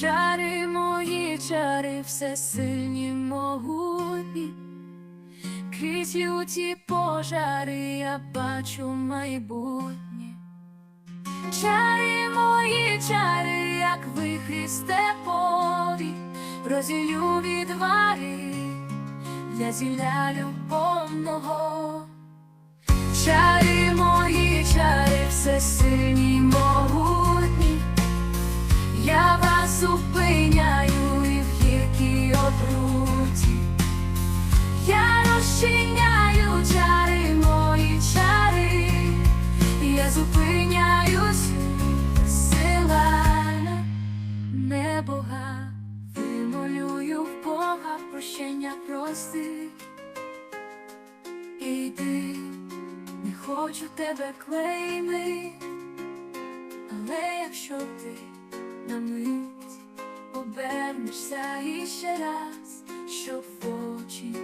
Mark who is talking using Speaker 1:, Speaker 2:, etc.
Speaker 1: Чари мої, чари, все сильні могутні, крізь люті пожари я бачу майбутнє. Чари мої, чари, як вихрі степові, розділю відвари для зілля любовного. Чари мої, чари, все сильні прощення прости. Іди, не хочу тебе клейми, але якщо ти на мить обернешся іще раз, щоб в очі